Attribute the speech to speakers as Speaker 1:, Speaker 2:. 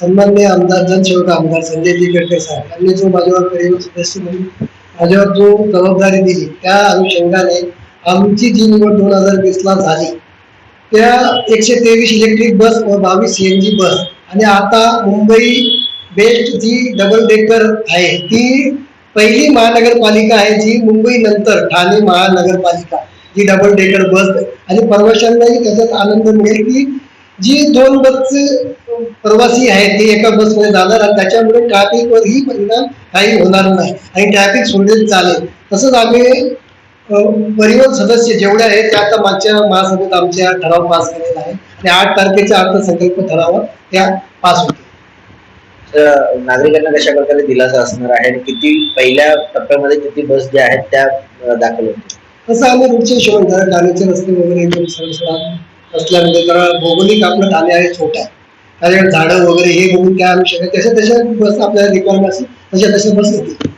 Speaker 1: सन्माननीय आमदार जनसेवक आमदार संजयजी गडकरी साहेब यांनी जो माझ्यावर परिवार सदस्य म्हणून माझ्यावर जो जबाबदारी दिली त्या अनुषंगाने आमची जी निवड दोन हजार वीस ला झाली त्या एकशे तेवीस इलेक्ट्रिक बस व बावीस सी एन जी बस आणि आता मुंबई बेस्ट जी डबल डेकर आहे ती पहिली महानगरपालिका आहे जी मुंबई नंतर ठाणे महानगरपालिका जी डबल डेकर बस आणि प्रवाशांनाही त्याच्यात आनंद मिळेल की जी दोन बसचे प्रवासी आहेत ते एका बसमध्ये जाणार आणि त्याच्यामुळे ट्रॅफिकवरही परिणाम काही होणार नाही. आणि ट्रॅफिक सुरळीत चालेल. तसंच आम्ही परिवहन सदस्य जेवढे आहेत ते आता मागच्या महासभेत आमच्या ठराव पास केलेला आहे. आणि आठ तारखेच्या अर्थसंकल्प ठरावात त्या पास होतील.
Speaker 2: नागरिकांना कशा प्रकारे दिलासा असणार आहे? आणि किती पहिल्या टप्प्यामध्ये किती बस ज्या आहेत त्या दाखल होतील?
Speaker 1: तसं आम्ही हिशोबाने जरा ठाण्याचे रस्ते वगैरे एकदम असल्यामुळे भौगोलिक आपलं ठाणे आहे छोटा आहे झाडं वगैरे हे बघून त्या अनुषंगाने तशा तशा बस आपल्याला रिक्वायरमेंट असेल तशा तशा बस येतील